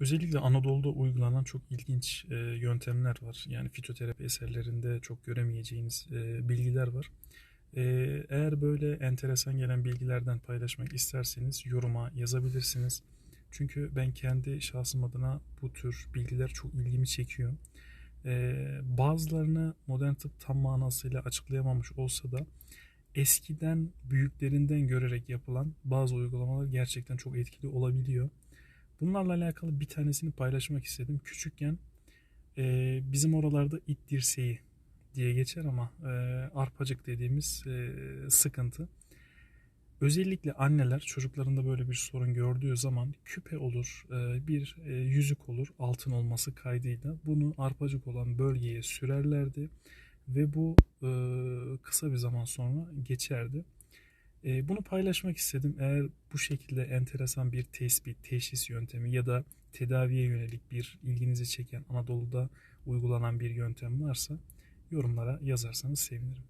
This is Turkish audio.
Özellikle Anadolu'da uygulanan çok ilginç e, yöntemler var. Yani fitoterapi eserlerinde çok göremeyeceğiniz e, bilgiler var. E, eğer böyle enteresan gelen bilgilerden paylaşmak isterseniz yoruma yazabilirsiniz. Çünkü ben kendi şahsım adına bu tür bilgiler çok ilgimi çekiyor. E, bazılarını modern tıp tam manasıyla açıklayamamış olsa da eskiden büyüklerinden görerek yapılan bazı uygulamalar gerçekten çok etkili olabiliyor. Bunlarla alakalı bir tanesini paylaşmak istedim. Küçükken e, bizim oralarda it dirseği diye geçer ama e, arpacık dediğimiz e, sıkıntı. Özellikle anneler çocuklarında böyle bir sorun gördüğü zaman küpe olur, e, bir e, yüzük olur altın olması kaydıyla bunu arpacık olan bölgeye sürerlerdi ve bu e, kısa bir zaman sonra geçerdi. E, bunu paylaşmak istedim. Eğer bu şekilde enteresan bir tespit, teşhis yöntemi ya da tedaviye yönelik bir ilginizi çeken Anadolu'da uygulanan bir yöntem varsa yorumlara yazarsanız sevinirim.